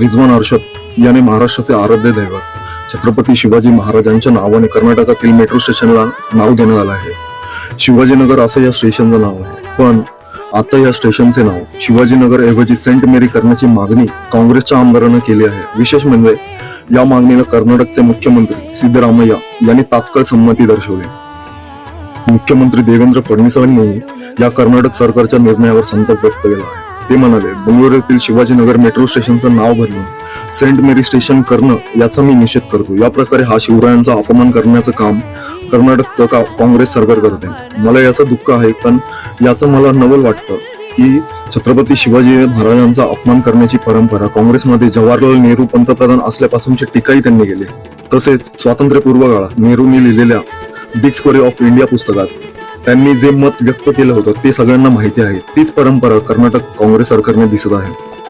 रिजवान अर्षद याने महाराष्ट्राचे आराध्य दैवत छत्रपती शिवाजी महाराजांच्या नावाने कर्नाटकातील मेट्रो स्टेशनला नाव देण्यात आलं आहे. शिवाजीनगर असं या स्टेशनचं नाव आहे. पण आता या स्टेशनचे नाव शिवाजीनगर ऐवजी सेंट मेरी करण्याची मागणी काँग्रेसच्या आमदारानं केली आहे. विशेष म्हणजे या मागणीला कर्नाटकचे मुख्यमंत्री सिद्धरामय्या यांनी तात्काळ संमती दर्शवली. मुख्यमंत्री देवेंद्र फडणवीसांनी या कर्नाटक सरकारच्या निर्णयावर संताप व्यक्त केला आहे. ते म्हणाले बंगळुरूतील शिवाजीनगर मेट्रो स्टेशनचं नाव बदलून सेंट मेरी स्टेशन करणं याचा मी निषेध करतो. या प्रकारे हा शिवरायांचा अपमान करण्याचं काम कर्नाटकचं का काँग्रेस सरकार करते? मला याचं दुःख आहे पण याचं मला नवल वाटतं की छत्रपती शिवाजी महाराजांचा अपमान करण्याची परंपरा काँग्रेसमध्ये जवाहरलाल नेहरू पंतप्रधान असल्यापासूनची टीकाही त्यांनी केली तसेच स्वातंत्र्यपूर्व काळात नेहरूंनी लिहिलेल्या बिग स्टोरी ऑफ इंडिया पुस्तकात त्यांनी जे मत व्यक्त केलं होतं ते सगळ्यांना माहिती आहे. तीच परंपरा कर्नाटक काँग्रेस सरकारने दिसत आहे.